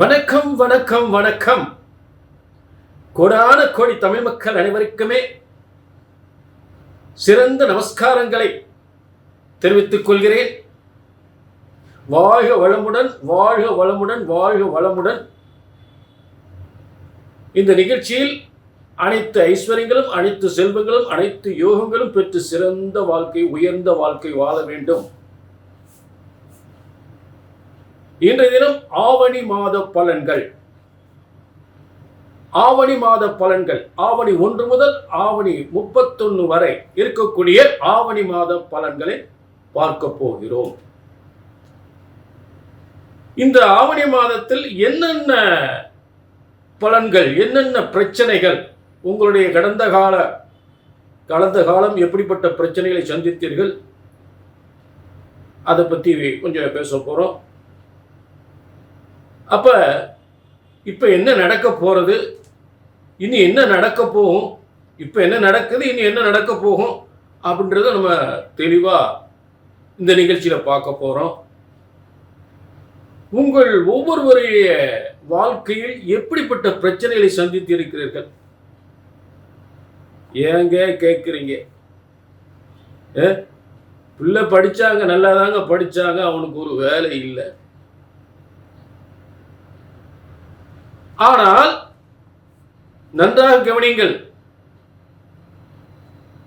வணக்கம் வணக்கம் வணக்கம். கோடான கோடி தமிழ் மக்கள் அனைவருக்குமே சிறந்த நமஸ்காரங்களை தெரிவித்துக் கொள்கிறேன். வாழ்க வளமுடன் வாழ்க வளமுடன் வாழ்க வளமுடன். இந்த நிகழ்ச்சியில் அனைத்து ஐஸ்வர்யங்களும் அனைத்து செல்வங்களும் அனைத்து யோகங்களும் பெற்று சிறந்த வாழ்க்கை உயர்ந்த வாழ்க்கை வாழ வேண்டும். இன்றைய தினம் ஆவணி மாத பலன்கள். ஆவணி மாத பலன்கள். ஆவணி ஒன்று முதல் ஆவணி முப்பத்தொன்னு வரை இருக்கக்கூடிய ஆவணி மாத பலன்களை பார்க்க போகிறோம். இந்த ஆவணி மாதத்தில் என்னென்ன பலன்கள் என்னென்ன பிரச்சனைகள் உங்களுடைய கடந்த கால கடந்த காலம் எப்படிப்பட்ட பிரச்சனைகளை சந்தித்தீர்கள் அதை பற்றி கொஞ்சம் பேச போகிறோம் அப்போ இப்போ என்ன நடக்க போகிறது இனி என்ன நடக்க போகும்? இப்போ என்ன நடக்குது? இனி என்ன நடக்க போகும்? அப்படின்றத நம்ம தெளிவாக இந்த நிகழ்ச்சியில் பார்க்க போகிறோம் உங்கள் ஒவ்வொருவருடைய வாழ்க்கையில் எப்படிப்பட்ட பிரச்சனைகளை சந்தித்து இருக்கிறீர்கள்? ஏங்க கேட்குறீங்க பிள்ளை படித்தாங்க நல்லா தாங்க படித்தாங்க அவனுக்கு ஒரு வேலை இல்லை. ஆனால் நன்றாக கவனியுங்கள்.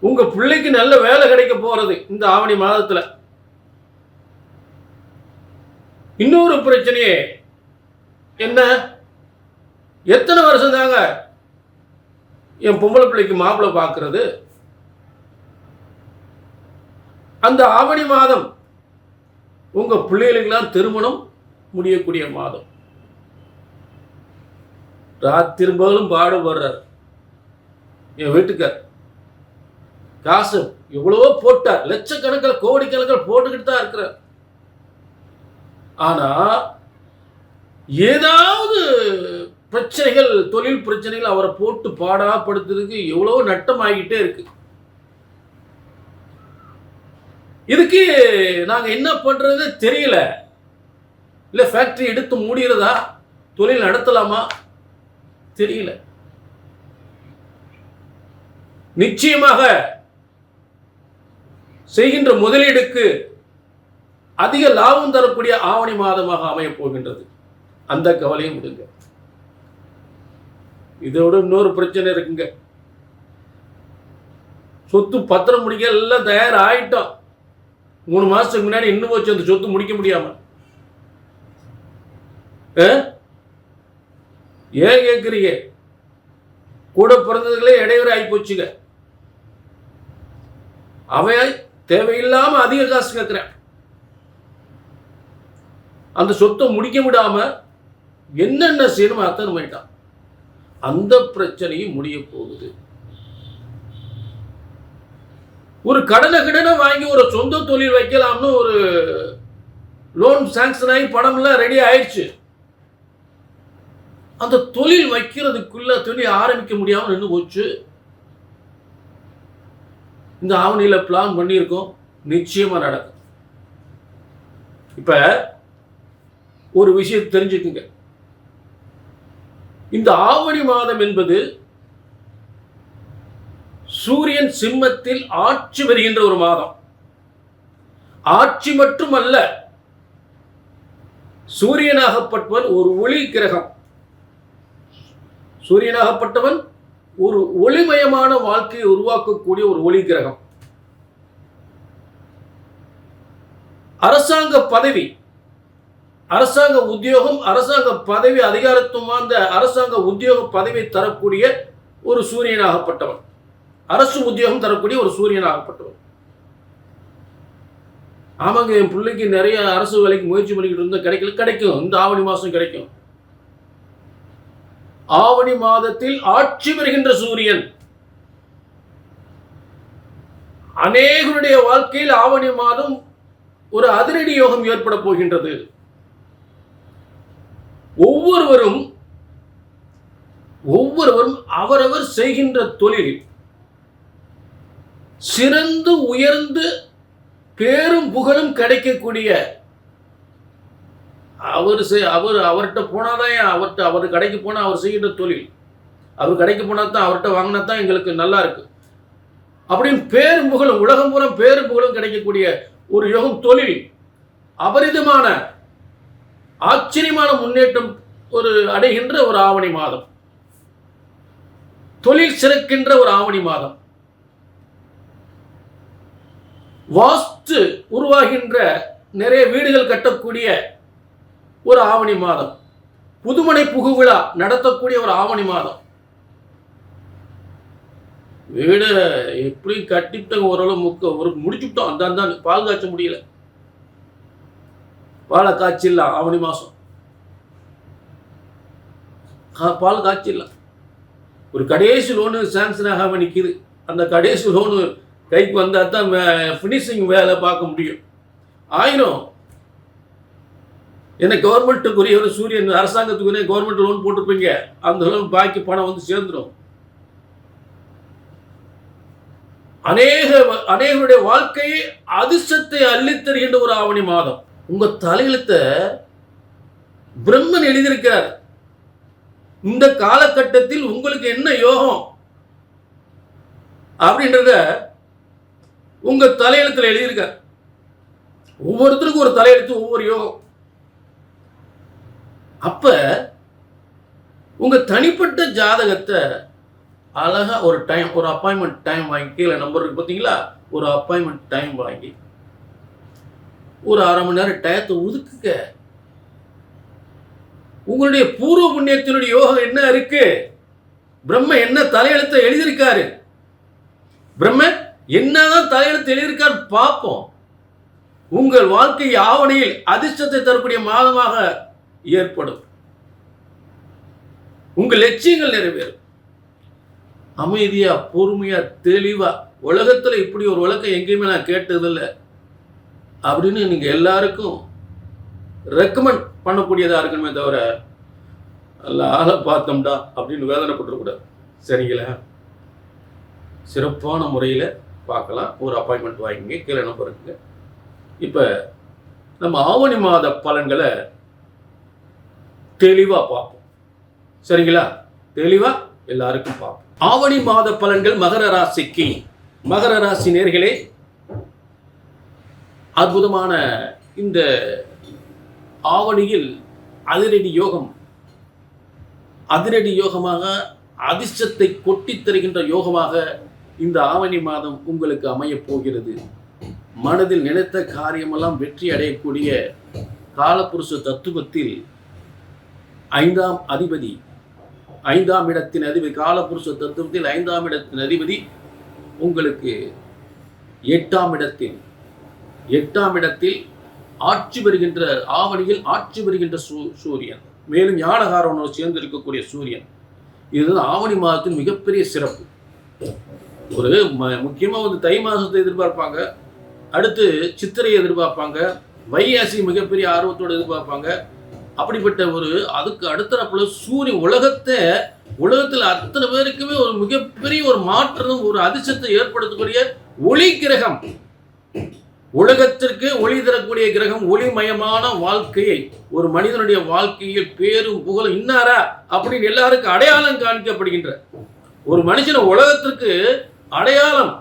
உங்க பிள்ளைக்கு நல்ல வேலை கிடைக்க போறது இந்த ஆவணி மாதத்துல. இன்னொரு பிரச்சனையே என்ன? எத்தனை வருஷம் தாங்க என் பொம்பளை பிள்ளைக்கு மாப்பிள்ளை பார்க்கறது அந்த ஆவணி மாதம் உங்க பிள்ளைகளுக்கெல்லாம் திருமணம் முடியக்கூடிய மாதம். ராத்திரும்பகலும் பாடுபடுறார் என் வீட்டுக்கார். காசு எவ்வளவோ போட்டார். லட்சக்கணக்கில் கோடிக்கணக்கில் போட்டுக்கிட்டு தான் இருக்கிறார். ஆனா ஏதாவது பிரச்சனைகள் தொழில் பிரச்சனைகள் அவரை போட்டு பாடாப்படுத்துறதுக்கு எவ்வளோ நட்டம் ஆகிட்டே இருக்கு. இதுக்கு நாங்க என்ன பண்றது தெரியல. இல்ல ஃபேக்டரி எடுத்து மூடிறதா? தொழில் நடத்தலாமா? தெரியல. நிச்சயமாக செய்கின்ற முதலீடுக்கு அதிக லாபம் தரக்கூடிய ஆவணி மாதமாக அமையப் போகின்றது. அந்த கவலையும் விடுங்க. இதோட இன்னொரு பிரச்சனை இருக்குங்க. சொத்து பத்திரம் முடிக்க எல்லாம் தயார் ஆயிட்டோம் மூணு மாசத்துக்கு முன்னாடி இன்னும் போச்சு அந்த சொத்து முடிக்க முடியாம. ஏன் கேட்குறீங்க கூட பிறந்ததுகளே இடையூறு ஆகி போச்சுங்க. அவன் தேவையில்லாம அதிக காசு கேட்குறேன் அந்த சொத்தை முடிக்க விடாம என்னென்ன செய்யணுமோ அத்தனை பண்ணிட்டான் அந்த பிரச்சனையும் முடிய போகுது. ஒரு கடனை கடனை வாங்கி ஒரு சொந்த தொழில் வைக்கலாம்னு ஒரு லோன் சாங்ஷன் ஆகி பணம்லாம் ரெடி ஆயிடுச்சு. அந்த தொழில் வைக்கிறதுக்குள்ள தொழில் ஆரம்பிக்க முடியாம நின்று போச்சு. இந்த ஆவணியில் பிளான் பண்ணியிருக்கோம். நிச்சயமா நடக்கும். இப்ப ஒரு விஷயம் தெரிஞ்சுக்குங்க. இந்த ஆவணி மாதம் என்பது சூரியன் சிம்மத்தில் ஆட்சி வருகின்ற ஒரு மாதம். ஆட்சி மட்டுமல்ல சூரியனாகப்பட்டவன் ஒரு ஒளி கிரகம். சூரியனாகப்பட்டவன் ஒரு ஒளிமயமான வாழ்க்கையை உருவாக்கக்கூடிய ஒரு ஒளி கிரகம். அரசாங்க பதவி அரசாங்க உத்தியோகம் அரசாங்க பதவி அதிகாரத்துவம் அந்த அரசாங்க உத்தியோக பதவி தரக்கூடிய ஒரு சூரியனாகப்பட்டவன். அரசு உத்தியோகம் தரக்கூடிய ஒரு சூரியனாகப்பட்டவன். ஆமாங்க என் பிள்ளைக்கு நிறைய அரசு வேலைக்கு முயற்சி பண்ணிக்கிட்டு இருந்தால் கிடைக்கல கிடைக்கும். இந்த ஆவணி மாதம் கிடைக்கும். ஆவணி மாதத்தில் ஆட்சி பெறுகின்ற சூரியன். அநேகருடைய வாழ்க்கையில் ஆவணி மாதம் ஒரு அதிரடி யோகம் ஏற்பட போகின்றது. ஒவ்வொருவரும் ஒவ்வொருவரும் அவரவர் செய்கின்ற தொழில் சிறந்து உயர்ந்து பேரும் புகழும் கிடைக்கக்கூடிய அவர் செய் அவர் அவர்கிட்ட போனாதான் அவர்கிட்ட அவர் கடைக்கு போனால் அவர் செய்கின்ற தொழில். அவர் கடைக்கு போனால் தான் அவர்கிட்ட வாங்கினா தான் எங்களுக்கு நல்லா இருக்கு. அப்படின்னு பேரும் புகழும் உலகம் பூரா பேரும் புகழும் கிடைக்கக்கூடிய ஒரு யோகம் தொழில். அபரிதமான ஆச்சரியமான முன்னேற்றம் ஒரு அடைகின்ற ஒரு ஆவணி மாதம். தொழில் சிறக்கின்ற ஒரு ஆவணி மாதம். வாஸ்து உருவாகின்ற நிறைய வீடுகள் கட்டக்கூடிய ஒரு ஆவணி மாதம். புதுமனை புகுவிழா நடத்தக்கூடிய ஒரு ஆவணி மாதம். வீடு எப்படி கட்டிட்டோம் ஓரளவு முக்க ஒரு முடிச்சுட்டோம். அந்த அந்த பால் காய்ச்ச முடியல. பாலை காய்ச்சிடலாம் ஆவணி மாதம். பால் காய்ச்சிடலாம் ஒரு கடைசி லோனு சாங்ஷன் ஆகாம நிற்கிது அந்த கடைசி லோனு கைக்கு வந்தால் தான் ஃபினிஷிங் வேலை பார்க்க முடியும். ஆயிரம் என்ன கவர்மெண்ட்டுக்குரிய ஒரு சூரியன் அரசாங்கத்துக்குரிய கவர்மெண்ட் லோன் போட்டிருப்பீங்க. அந்த லோன் பாக்கி பணம் வந்து சேர்ந்துடும் அநேக அநேகருடைய வாழ்க்கையை அதிர்ஷ்டத்தை அள்ளித்தருகின்ற ஒரு ஆவணி மாதம். உங்க தலையெழுத்த பிரம்மன் எழுதியிருக்கிறார். இந்த காலகட்டத்தில் உங்களுக்கு என்ன யோகம்? அப்படின்றத உங்க தலையெழுத்துல எழுதியிருக்கார். ஒவ்வொருத்தருக்கும் ஒரு தலையெழுத்து ஒவ்வொரு யோகம். அப்ப உங்க தனிப்பட்ட ஜாதகத்தை அழகா ஒரு டைம் ஒரு அப்பாயின்மெண்ட் டைம் வாங்கி கீழே நம்பர் இருக்கு பார்த்தீங்களா ஒரு அப்பாயின்மெண்ட் டைம் வாங்கி ஒரு அரை மணி நேரம் டயத்தை ஒதுக்குங்க. உங்களுடைய பூர்வ புண்ணியத்தினுடைய யோகம் என்ன இருக்கு? பிரம்ம என்ன தலையெழுத்தை எழுதியிருக்காரு? பிரம்ம என்னதான் தலையெழுத்து எழுதியிருக்காரு பார்ப்போம். உங்கள் வாழ்க்கை ஆவணையில் அதிர்ஷ்டத்தை தரக்கூடிய மாதமாக ஏற்படும். உங்கள் லட்சியங்கள் நிறைவேறும். அமைதியா பொறுமையா தெளிவா உலகத்துல இப்படி ஒரு உலகம் எங்கேயுமே நான் கேட்டதில்லை அப்படின்னு நீங்கள் எல்லாருக்கும் ரெக்கமெண்ட் பண்ணக்கூடியதாக இருக்கணுமே தவிர அல்ல ஆளை பார்த்தோம்டா அப்படின்னு வேதனைப்பட்டுருக்கூடாது சரிங்களா? சிறப்பான முறையில் பார்க்கலாம். ஒரு அப்பாயின்மெண்ட் வாங்கிங்க. கீழே நம்பர் இருக்குங்க இப்போ நம்ம ஆவணி மாத பலன்களை தெளிவாக பார்ப்போம். சரிங்களா? தெளிவாக எல்லாருக்கும் பார்ப்போம். ஆவணி மாத பலன்கள் மகர ராசிக்கு. மகர ராசி நேர்களே அற்புதமான இந்த ஆவணியில் அதிரடி யோகம் அதிரடி யோகமாக அதிர்ஷ்டத்தை கொட்டித் தருகின்ற யோகமாக இந்த ஆவணி மாதம் உங்களுக்கு அமையப் போகிறது. மனதில் நினைத்த காரியமெல்லாம் வெற்றி அடையக்கூடிய காலப்புருஷ தத்துவத்தில் ஐந்தாம் அதிபதி ஐந்தாம் இடத்தின் அதிபதி காலபுருஷ தத்துவத்தில் ஐந்தாம் இடத்தின் அதிபதி உங்களுக்கு எட்டாம் இடத்தில் எட்டாம் இடத்தில் ஆட்சி பெறுகின்ற ஆவணியில் ஆட்சி பெறுகின்ற சூ சூரியன். மேலும் ஞானகாரவனோடு சேர்ந்து இருக்கக்கூடிய சூரியன். இதுதான் ஆவணி மாதத்தின் மிகப்பெரிய சிறப்பு. ஒரு ம முக்கியமாக வந்து தை மாதத்தை எதிர்பார்ப்பாங்க. அடுத்து சித்திரையை எதிர்பார்ப்பாங்க. வைகாசி மிகப்பெரிய ஆர்வத்தோடு எதிர்பார்ப்பாங்க. அப்படிப்பட்ட ஒரு அதுக்கு அடுத்தறப்புல சூரிய உலகத்தை உலகத்தில் அத்தனை பேருக்குமே ஒரு மிகப்பெரிய ஒரு மாற்றம் ஒரு அதிர்ஷ்டத்தை ஏற்படுத்தக்கூடிய ஒளி கிரகம். உலகத்திற்கு ஒளி தரக்கூடிய கிரகம் ஒளிமயமான வாழ்க்கையை ஒரு மனிதனுடைய வாழ்க்கையில் பேரும் புகழும் இன்னாரா? அப்படின்னு எல்லாருக்கும் அடையாளம் காண்பிக்கப்படுகின்ற ஒரு மனுஷனை உலகத்திற்கு அடையாளம்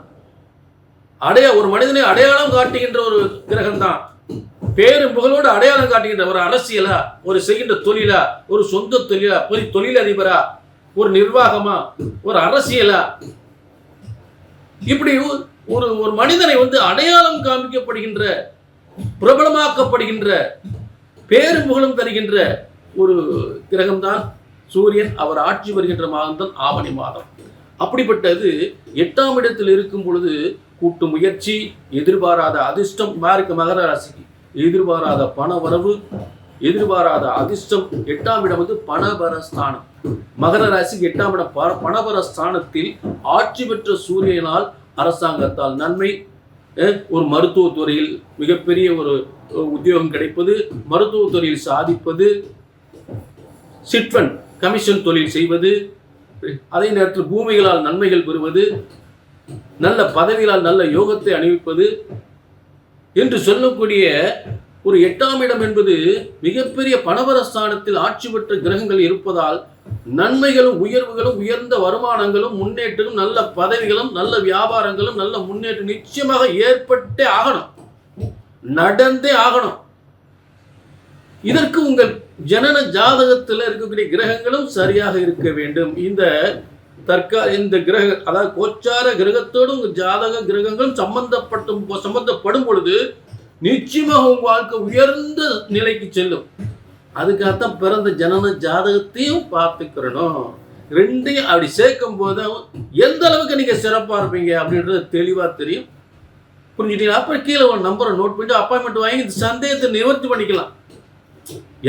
அடைய ஒரு மனிதனை அடையாளம் காட்டுகின்ற ஒரு கிரகம் தான் பேரும் புகழோடு அடையாளம் காட்டுகின்ற ஒரு அரசியலா ஒரு செய்கின்ற தொழிலா ஒரு சொந்த தொழிலா ஒரு தொழிலதிபரா ஒரு நிர்வாகமா ஒரு அரசியலா? இப்படி ஒரு- ஒரு ஒரு மனிதனை வந்து அடையாளம் காமிக்கப்படுகின்ற பிரபலமாக்கப்படுகின்ற பேரும் புகழும் தருகின்ற ஒரு கிரகம்தான் சூரியன். அவர் ஆட்சி வருகின்ற மாதம்தான் ஆவணி மாதம். அப்படிப்பட்டது எட்டாம் இடத்தில் இருக்கும் பொழுது கூட்டு முயற்சி எதிர்பாராத அதிர்ஷ்டம் மாருக்கு மகர ராசிக்கு. எதிர்பாராத பண வரவு எதிர்பாராத அதிர்ஷ்டம் எட்டாம் இடம் வந்து பணபர ஸ்தானம் மகர ராசிக்கு எட்டாம் இடம் ப- பணபர ஸ்தானத்தில் ஆட்சி பெற்ற சூரியனால் அரசாங்கத்தால் நன்மை ஒரு மருத்துவத்துறையில் மிகப்பெரிய ஒரு உத்தியோகம் கிடைப்பது மருத்துவத்துறையில் சாதிப்பது சிட்வன் கமிஷன் தொழில் செய்வது அதே நேரத்தில் பூமிகளால் நன்மைகள் பெறுவது நல்ல பதவிகளால் நல்ல யோகத்தை அணிவிப்பது என்று சொல்லக்கூடிய ஒரு எட்டாம் இடம் என்பது மிகப்பெரிய பணவரஸ்தானத்தில் ஆட்சி பெற்ற கிரகங்கள் இருப்பதால் நன்மைகளும் உயர்வுகளும் உயர்ந்த வருமானங்களும் முன்னேற்றமும் நல்ல பதவிகளும் நல்ல வியாபாரங்களும் நல்ல முன்னேற்றம் நிச்சயமாக ஏற்பட்டே ஆகணும். நடந்தே ஆகணும். இதற்கு உங்கள் ஜனன ஜாதகத்தில் இருக்கக்கூடிய கிரகங்களும் சரியாக இருக்க வேண்டும். இந்த தற்கா இந்த கிரக அதாவது கோச்சார கிரகத்தோடு உங்கள் ஜாதக கிரகங்களும் சம்பந்தப்பட்டும் சம்பந்தப்படும் பொழுது நிச்சயமாக உங்கள் வாழ்க்கை உயர்ந்த நிலைக்கு செல்லும். அதுக்காகத்தான் பிறந்த ஜனன ஜாதகத்தையும் பார்த்துக்கிறணும். ரெண்டையும் அப்படி சேர்க்கும் போது எந்த அளவுக்கு நீங்கள் சிறப்பாக இருப்பீங்க அப்படின்றது தெளிவாக தெரியும். புரிஞ்சுட்டீங்களா? அப்புறம் கீழே ஒரு நம்பரை நோட் பண்ணிட்டு அப்பாயின்மெண்ட் வாங்கி இந்த சந்தேகத்தை நிவர்த்தி பண்ணிக்கலாம்.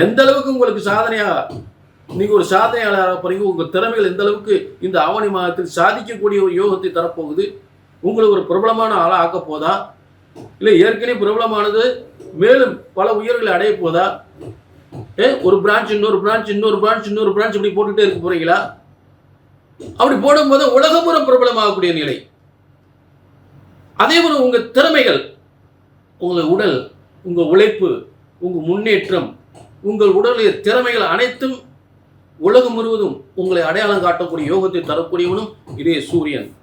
எந்த அளவுக்கு உங்களுக்கு சாதனையாக நீங்க ஒரு சாதனையாளராக போறீங்க உங்க திறமைகள் எந்த அளவுக்கு இந்த ஆவணி மாதத்தில் சாதிக்கக்கூடிய ஒரு யோகத்தை தரப்போகுது உங்களை ஒரு பிரபலமான ஆளா ஆக்க போதா? இல்லை ஏற்கனவே பிரபலமானது மேலும் பல உயர்களை அடைய போதா? ஏ ஒரு பிரான்ச் இன்னொரு பிரான்ச் இன்னொரு பிரான்ச் இன்னொரு பிரான்ச் இப்படி போட்டுட்டே இருக்க போறீங்களா? அப்படி போடும்போது உலகமுறை பிரபலமாகக்கூடிய நிலை. அதே போல உங்க திறமைகள் உங்கள் உடல் உங்க உழைப்பு உங்க முன்னேற்றம் உங்கள் உடலில் திறமைகள் அனைத்தும் உலகம் முழுவதும் உங்களை அடையாளம் காட்டக்கூடிய யோகத்தை தரக்கூடியவனும் இதே சூரியன்.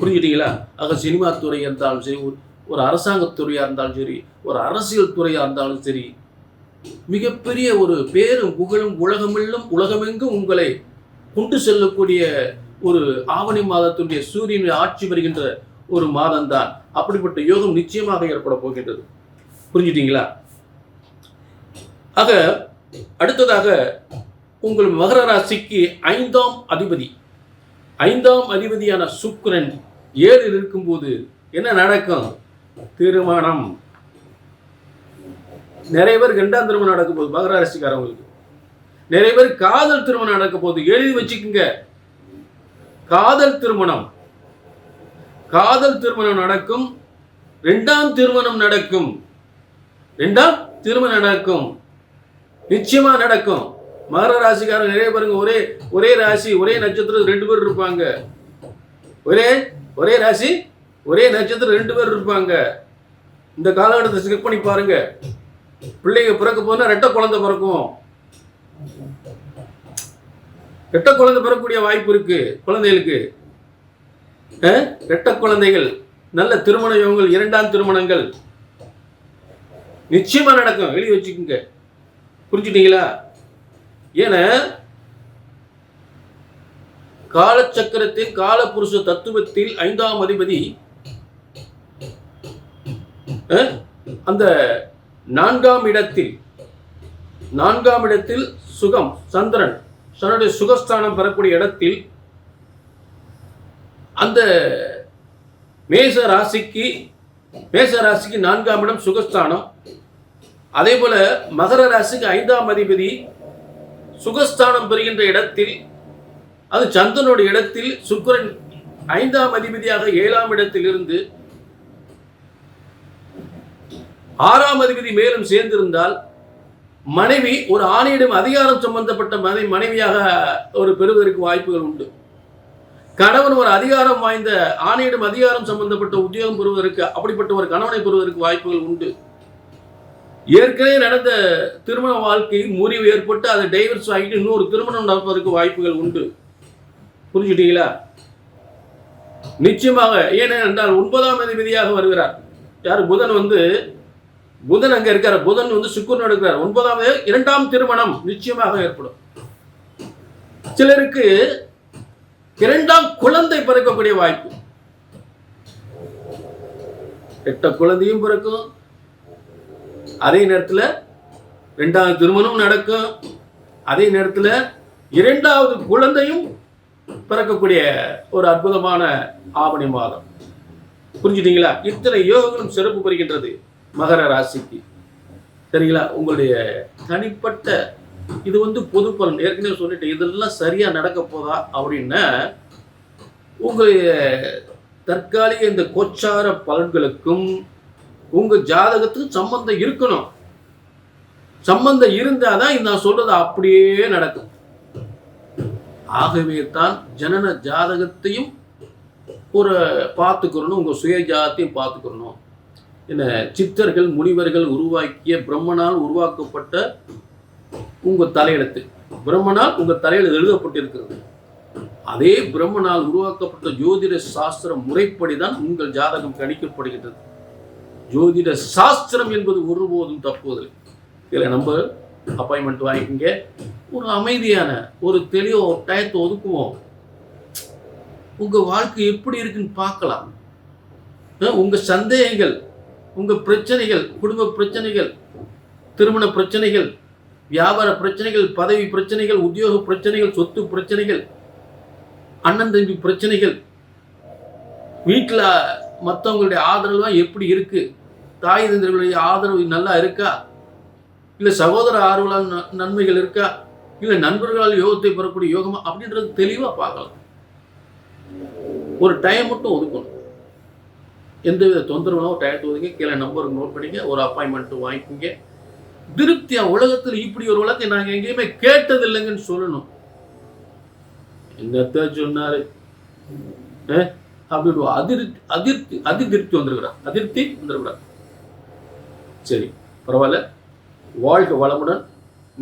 புரிஞ்சுட்டீங்களா? ஆக சினிமா துறையாக இருந்தாலும் சரி ஒரு- அரசாங்கத்துறையாக இருந்தாலும் சரி ஒரு அரசியல் துறையாக இருந்தாலும் சரி மிகப்பெரிய ஒரு பேரும் புகழும் உலகமெல்லாம் உலகமெங்கும் உங்களை கொண்டு செல்லக்கூடிய ஒரு ஆவணி மாதத்துடைய சூரியனுடைய ஆட்சி வருகின்ற ஒரு மாதம்தான். அப்படிப்பட்ட யோகம் நிச்சயமாக ஏற்பட போகின்றது. புரிஞ்சுட்டீங்களா? ஆக அடுத்ததாக உங்கள் மகர ராசிக்கு ஐந்தாம் அதிபதி. ஐந்தாம் அதிபதியான சுக்கிரன் ஏழில் இருக்கும்போது என்ன நடக்கும்? திருமணம். நிறைய பேர் ரெண்டாம் திருமணம் நடக்கும் போது மகர ராசிக்காரவங்களுக்கு. நிறைய பேர் காதல் திருமணம் நடக்க போகுது எழுதி வச்சுக்கோங்க. காதல் திருமணம். காதல் திருமணம் நடக்கும். ரெண்டாம் திருமணம் நடக்கும். ரெண்டாம் திருமணம் நடக்கும். நிச்சயமா நடக்கும். மகர ராசிக்காரங்க நிறைய பேருங்க ஒரே ஒரே ராசி ஒரே நட்சத்திரம் ரெண்டு பேர் இருப்பாங்க. ஒரே ஒரே ராசி ஒரே நட்சத்திரம் ரெண்டு பேர் இருப்பாங்க. இந்த காலகட்டத்தை செக் பண்ணி பாருங்க. பிள்ளைங்க பிறக்க போனா ரெட்ட குழந்தை பிறக்கும். ரெட்ட குழந்தை பிறக்கக்கூடிய வாய்ப்பு இருக்கு குழந்தைகளுக்கு. ரெட்ட குழந்தைகள் நல்ல திருமண யோகங்கள் இரண்டாம் திருமணங்கள். நிச்சயமா நடக்கும். எழுதி வச்சுக்கோங்க. புரிஞ்சுட்டீங்களா? என காலச்சக்கரத்தின் காலபுருஷ தத்துவத்தில் ஐந்தாம் அதிபதி அந்த நான்காம் இடத்தில் நான்காம் இடத்தில் சுகம் சந்திரன் தன்னுடைய சுகஸ்தானம் பெறக்கூடிய இடத்தில் அந்த மேச ராசிக்கு மேச ராசிக்கு நான்காம் இடம் சுகஸ்தானம். அதே போல மகர ராசிக்கு ஐந்தாம் அதிபதி சுகஸ்தானம் பெறுகின்ற இடத்தில் அது சந்திரனுடைய இடத்தில் சுக்கிரன் ஐந்தாம் அதிபதியாக ஏழாம் இடத்தில் இருந்து ஆறாம் அதிபதி மேலும் சேர்ந்திருந்தால் மனைவி ஒரு ஆணையிடம் அதிகாரம் சம்பந்தப்பட்ட மனை மனைவியாக ஒரு பெறுவதற்கு வாய்ப்புகள் உண்டு. கணவன் ஒரு அதிகாரம் வாய்ந்த ஆணையிடம் அதிகாரம் சம்பந்தப்பட்ட உத்தியோகம் பெறுவதற்கு அப்படிப்பட்ட ஒரு கணவனை பெறுவதற்கு வாய்ப்புகள் உண்டு. ஏற்கனவே நடந்த திருமண வாழ்க்கையில் முறிவு ஏற்பட்டு அதை டைவர்ஸ் ஆகிட்டு இன்னொரு திருமணம் நடப்பதற்கு வாய்ப்புகள் உண்டு. புரிஞ்சுட்டீங்களா? நிச்சயமாக ஏனென்றால் ஒன்பதாம் அதிபதியாக வருகிறார். யார்? புதன் வந்து புதன் அங்க இருக்கார். புதன் வந்து சுக்குரன் எடுக்கிறார். ஒன்பதாவது இரண்டாம் திருமணம் நிச்சயமாக ஏற்படும். சிலருக்கு இரண்டாம் குழந்தை பிறக்கக்கூடிய வாய்ப்பு. எட்ட குழந்தையும் பிறக்கும். அதே நேரத்தில் ரெண்டாவது திருமணம் நடக்கும். அதே நேரத்தில் இரண்டாவது குழந்தையும் பிறக்கக்கூடிய ஒரு அற்புதமான ஆவணி மாதம். புரிஞ்சுட்டீங்களா? இத்தனை யோகங்களும் சிறப்பு பெறுகின்றது மகர ராசிக்கு. சரிங்களா? உங்களுடைய தனிப்பட்ட இது வந்து பொது பலன். ஏற்கனவே சொல்லிட்டு இதெல்லாம் சரியாக நடக்க போதா அப்படின்னா உங்களுடைய தற்காலிக இந்த கோச்சார பலன்களுக்கும் உங்க ஜாதகத்துக்கும் சம்பந்தம் இருக்கணும். சம்பந்தம் இருந்தாதான் தான் நான் சொல்றது அப்படியே நடக்கும். ஆகவே தான் ஜனன ஜாதகத்தையும் ஒரு பார்த்துக்கிறணும் உங்க சுய ஜாதத்தையும் பார்த்துக்கிறணும் என்ன சித்தர்கள் முனிவர்கள் உருவாக்கிய பிரம்மனால் உருவாக்கப்பட்ட உங்க தலையெழுத்து. பிரம்மனால் உங்க தலையில் எழுதப்பட்டிருக்கிறது. அதே பிரம்மனால் உருவாக்கப்பட்ட ஜோதிட சாஸ்திர முறைப்படி தான் உங்கள் ஜாதகம் கணிக்கப்படுகின்றது. ஜோதிட சாஸ்திரம் என்பது ஒருபோதும் தப்புவதில்லை. இதில் நம்ம அப்பாயின்மெண்ட் வாங்கிக்கிங்க. ஒரு அமைதியான ஒரு தெளிவாக ஒரு டயத்தை ஒதுக்குவோம். உங்க வாழ்க்கை எப்படி இருக்குன்னு பார்க்கலாம். உங்கள் உங்க சந்தேகங்கள் உங்கள் பிரச்சனைகள் குடும்ப பிரச்சனைகள் திருமண பிரச்சனைகள் வியாபார பிரச்சனைகள் பதவி பிரச்சனைகள் உத்தியோக பிரச்சனைகள் சொத்து பிரச்சனைகள் அண்ணன் தம்பி பிரச்சனைகள் வீட்டில் மற்றவங்களுடைய ஆதரவுலாம் எப்படி இருக்குது தாய் தந்திரங்களுடைய ஆதரவு நல்லா இருக்கா? இல்லை சகோதர ஆர்வலால் ந- நன்மைகள் இருக்கா? இல்லை நண்பர்களால் யோகத்தை பெறக்கூடிய யோகமா? அப்படின்றது தெளிவாக பார்க்கலாம். ஒரு டைம் மட்டும் ஒதுக்கணும். எந்தவித தொந்தரவுலாம் டயத்தை ஒதுங்க கீழே நம்பருக்கு நோட் பண்ணிங்க ஒரு அப்பாயின்மெண்ட் வாங்கிக்கோங்க. திருப்தியாக உலகத்தில் இப்படி ஒரு உலகத்தை நாங்கள் எங்கேயுமே கேட்டது இல்லைங்கன்னு சொல்லணும். என்னத்த சொன்னார்? ஆ? அப்படின்னு அதிருப்தி அதிருப்தி அதிருப்தி வந்திருக்கிறார் அதிருப்தி வந்துருக்கிறார் சரி பரவாயில்ல. வாழ்க வளமுடன்.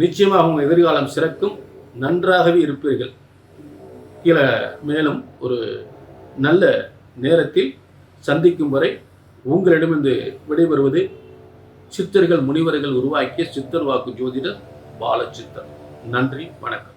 நிச்சயமாக உங்கள் எதிர்காலம் சிறக்கும். நன்றாகவே இருப்பீர்கள். கீழே மேலும் ஒரு நல்ல நேரத்தில் சந்திக்கும் வரை உங்களிடமிருந்து விடைபெறுவது சித்தர்கள் முனிவர்கள் உருவாக்கிய சித்தர் வாக்கு ஜோதிடர் பாலச்சித்தர் நன்றி வணக்கம்.